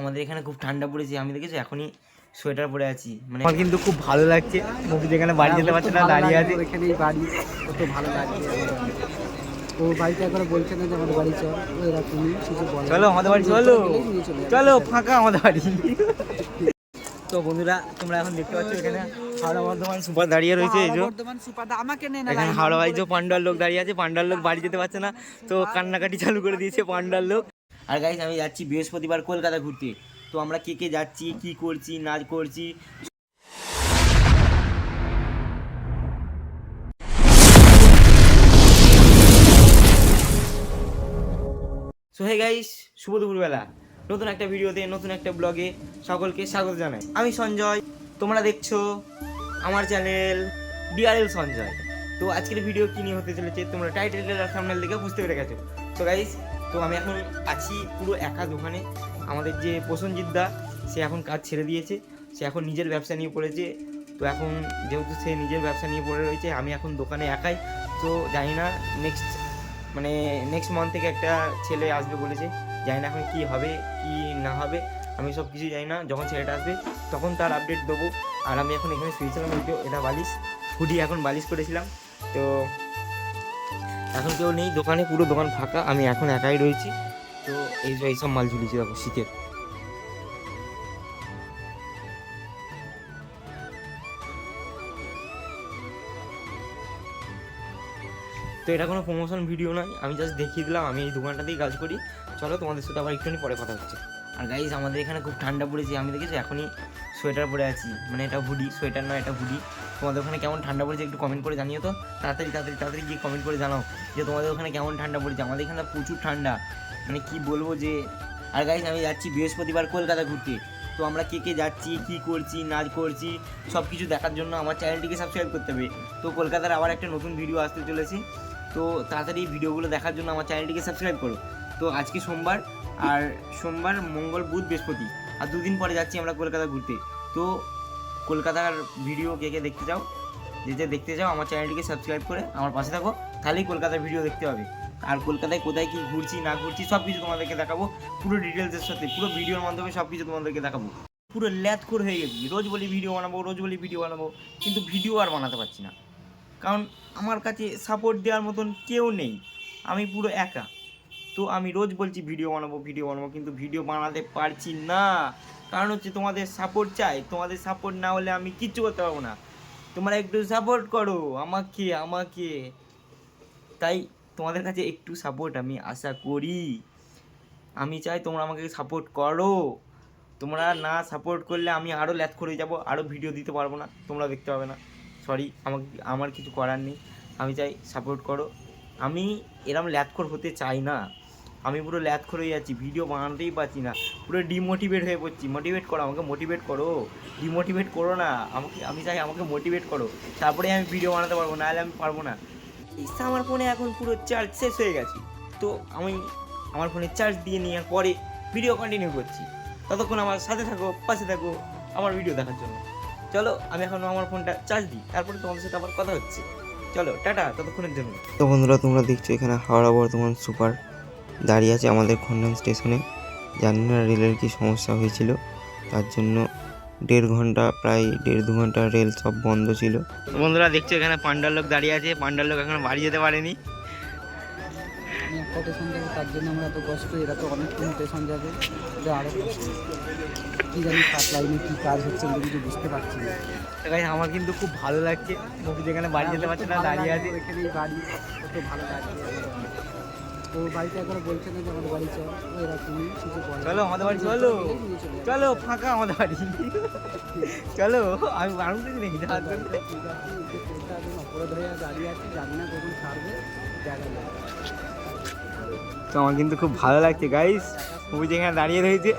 আমাদের এখানে খুব ঠান্ডা পড়েছে আমি দেখেছি? এখনই সোয়েটার পরে আছি। মানে আমার কিন্তু খুব ভালো লাগছে। মুভি যেখানে বাড়ি যেতে পারছে না দাঁড়িয়ে আছে। এখানেই বাড়ি কত ভালো লাগছে। ও বাড়িতে একবার বলছে না যে আমার বাড়ি চল ও এরকমই কিছু বলে। চলো আমাদের বাড়ি চলো। চলে। ফাঁকা আমাদের বাড়ি। তো বন্ধুরা তোমরা এখন দেখতে পাচ্ছ এখানে হাওড়া বর্ধমান সুপার দাঁড়িয়ে রয়েছে এই যে। আমাকে এখানে হাওড়া বাড়ি যে পান্ডার লোক দাঁড়িয়ে আছে পান্ডার লোক বাড়ি যেতে পারছে না। তো কান্নাকাটি চালু করে দিয়েছে পান্ডার লোক। আর গাইজ আমি যাচ্ছি বৃহস্পতিবার কলকাতা ঘুরতে। তো আমরা কে কে যাচ্ছি, কি করছি, না করছি? সো হে গাইস শুভ দুপুরবেলা। নতুন একটা ভিডিওতে, নতুন একটা ব্লগে সকলকে স্বাগত জানাই। আমি সঞ্জয়। তোমরা দেখছ আমার চ্যানেল ডিআরএল সঞ্জয়। তো আজকের ভিডিও কি নিয়ে হতে চলেছে, তোমরা টাইটেল আর সামনেল দেখে বুঝতে পেরে গেছো। তো গাইস তো আমি এখন আছি পুরো একা দোকানে। আমাদের যে প্রসেনজিৎ দা, সে এখন কাজ ছেড়ে দিয়েছে। সে এখন নিজের ব্যবসা নিয়ে পড়েছে। তো এখন যেহেতু সে নিজের ব্যবসা নিয়ে পড়ে রয়েছে, আমি এখন দোকানে একাই। তো জানি না নেক্সট মানে নেক্সট মান্থ থেকে একটা ছেলে আসবে বলেছে। জানি না এখন কী হবে, কি না হবে, আমি সব কিছু জানি না। যখন ছেলেটা আসবে, তখন তার আপডেট দেবো। আর আমি এখন এখানে শুয়েছিলাম এটা বালিশ। হুডি এখন বালিশ করেছিলাম। তো এখন কেউ নেই, দোকানে, পুরো দোকান ফাঁকা, আমি এখন একাই রয়েছি। তো এই যে এইসব মাল ঝুলিয়েছি, দেখো, শীতের। তো এটা কোনো প্রমোশন ভিডিও নয়, আমি জাস্ট দেখিয়ে দিলাম, আমি এই দোকানটাতেই কাজ করি। চলো, তোমাদের সাথে আবার একটুখানি পরে কথা হচ্ছে। আর গাইজ আমাদের এখানে খুব ঠান্ডা পড়েছে, আমি দেখেছি এখনই সোয়েটার পরে আছি। মানে এটা হুডি সোয়েটার নয়, এটা হুডি তোমাদের ওখানে কেমন ঠান্ডা পড়েছে একটু কমেন্ট করে জানিও তো। তাড়াতাড়ি তাড়াতাড়ি তাড়াতাড়ি গিয়ে কমেন্ট করে জানাও যে তোমাদের ওখানে কেমন ঠান্ডা পড়েছে। আমাদের এখানে প্রচুর ঠান্ডা। মানে কি বলব যে, আর গাইজ আমি যাচ্ছি বৃহস্পতিবার কলকাতা ঘুরতে। তো আমরা কে কে যাচ্ছি, কি করছি না করছি সব কিছু দেখার জন্য আমার চ্যানেলটিকে সাবস্ক্রাইব করতে হবে। তো কলকাতার আবার একটা নতুন ভিডিও আসতে চলেছে। তো তাড়াতাড়ি ভিডিওগুলো দেখার জন্য আমার চ্যানেলটিকে সাবস্ক্রাইব করো। তো আজকে সোমবার, আর সোমবার, মঙ্গল, বুধ, বৃহস্পতি। আর দুদিন পরে যাচ্ছি আমরা কলকাতা ঘুরতে। তো কলকাতার ভিডিও কে কে দেখতে চাও, যে যে দেখতে চাও, আমার চ্যানেলটিকে সাবস্ক্রাইব করে আমার পাশে থাকো, তাহলেই কলকাতার ভিডিও দেখতে হবে আর কলকাতায় কোথায় কী ঘুরছি, না ঘুরছি সব কিছু তোমাদেরকে দেখাবো। পুরো ডিটেলসের সাথে, পুরো ভিডিওর মাধ্যমে সব কিছু তোমাদেরকে দেখাবো। পুরো ল্যাথখোর হয়ে গেছি। রোজ বলি ভিডিও বানাবো, রোজ বলি ভিডিও বানাবো, কিন্তু ভিডিও আর বানাতে পারছি না। কারণ আমার কাছে সাপোর্ট দেওয়ার মতন কেউ নেই। আমি পুরো একা। তো আমি রোজ বলছি ভিডিও বানাবো ভিডিও বানাবো, কিন্তু ভিডিও বানাতে পারছি না। কারণ হচ্ছে তোমাদের সাপোর্ট চাই। তোমাদের সাপোর্ট না হলে আমি কিচ্ছু করতে পারব না। তোমরা একটু সাপোর্ট করো, আমাকে আমাকে। তাই তোমাদের কাছে একটু সাপোর্ট আমি আশা করি। আমি চাই তোমরা আমাকে সাপোর্ট করো। তোমরা না সাপোর্ট করলে আমি আরও ল্যাথ করে যাব আরও ভিডিও দিতে পারব না। তোমরা দেখতে পাবে না। সরি আমাকে, আমার কিছু করার নেই। আমি চাই সাপোর্ট করো। আমি এরম ল্যাথখোর হতে চাই না। আমি পুরো ল্যাথখোর হয়ে যাচ্ছি ভিডিও বানাতেই পারছি না। পুরো ডিমোটিভেট হয়ে পড়ছি। মোটিভেট করো, আমাকে মোটিভেট করো। ডিমোটিভেট করো না, আমাকে, আমি চাই আমাকে মোটিভেট করো। তারপরে আমি ভিডিও বানাতে পারব না হলে আমি পারব না। আমার ফোনে এখন পুরো চার্জ শেষ হয়ে গেছে। তো আমি আমার ফোনে চার্জ দিয়ে নেওয়ার পরে ভিডিও কন্টিনিউ করছি। ততক্ষণ আমার সাথে থাকো, পাশে থাকো আমার ভিডিও দেখার জন্য। চলো, আমি এখন আমার ফোনটা চার্জ দিই। তারপরে তোমাদের সাথে আবার কথা হচ্ছে। চলো, টাটা, ততক্ষণের জন্য। তো বন্ধুরা, তোমরা দেখছ এখানে হাওড়া বর্ধমান সুপার দাঁড়িয়ে আছে আমাদের খন্ডন স্টেশনে। জানি না রেলের কি সমস্যা হয়েছিল। তার জন্য দেড় ঘণ্টা প্রায় দেড় দু ঘণ্টা রেল সব বন্ধ ছিল। বন্ধুরা দেখছ এখানে পান্ডার লোক দাঁড়িয়ে আছে। পান্ডার লোক এখন বাড়ি যেতে পারেনি। তার জন্য আমরা এত কষ্ট এরা তো অনেকক্ষণ স্টেশন যাবে এটা আরও কী জানি কাজ লাইনে কী কাজ হচ্ছে আমি কিছু বুঝতে পারছি না আমার কিন্তু খুব ভালো লাগছে। যেখানে বাড়ি যেতে পারছে না দাঁড়িয়ে আছে। এখানেই বাড়ি কত ভালো লাগছে। ও বাড়িতে একবার বলছে না যে আমার বাড়ি চল এরকমই কিছু বলে চলো আমাদের বাড়ি চলো। চলে ফাঁকা আমাদের বাড়ি। চলো আমি মানুষ নেই যাওয়ার জন্য। ঠিক আছে, এই যে ট্রেনটা একদম অপরাধ হয়ে দাঁড়িয়ে আছে জানি না কখন ছাড়বে দেখা তো আমার কিন্তু খুব ভালো লাগছে গাইস মুভি যেখানে দাঁড়িয়ে রয়েছে।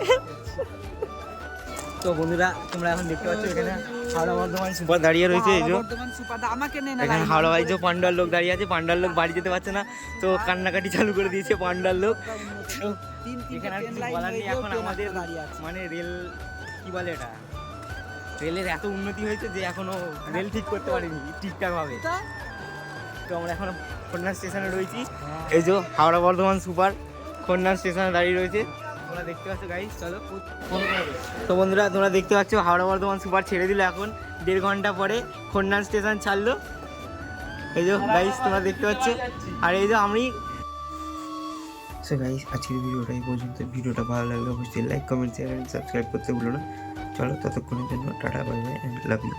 তো বন্ধুরা তোমরা এখন দেখতে পাচ্ছ এখানে হাওড়া বর্ধমান সুপার দাঁড়িয়ে রয়েছে এই যে। এখানে হাওড়া যে পান্ডার লোক দাঁড়িয়ে আছে পান্ডার লোক বাড়ি যেতে পারছে না তো কান্নাকাটি চালু করে দিয়েছে পান্ডার লোক। এখানে এখন আমাদের মানে রেল কি বলে এটা? রেলের এত উন্নতি হয়েছে যে এখনও রেল ঠিক করতে পারেনি ঠিকঠাক ভাবে। তো? আমরা এখন খন্না স্টেশনে রয়েছি। এই যে হাওড়া বর্ধমান সুপার খন্না স্টেশনে দাঁড়িয়ে রয়েছে। তোমরা দেখতে পাচ্ছ গাইস চলো। তো বন্ধুরা তোমরা দেখতে পাচ্ছ হাওড়া বর্ধমান সুপার ছেড়ে দিল এখন। দেড় ঘণ্টা পরে খন্ডান স্টেশন ছাড়লো। এই যে গাইস তোমরা দেখতে পাচ্ছ। আর এই যে আমি সো গাইস আজকের ভিডিওটা এই পর্যন্ত। ভিডিওটা ভালো লাগলে অবশ্যই লাইক কমেন্ট শেয়ার সাবস্ক্রাইব করতে ভুলো না। চলো ততক্ষণের জন্য tata bye bye and love you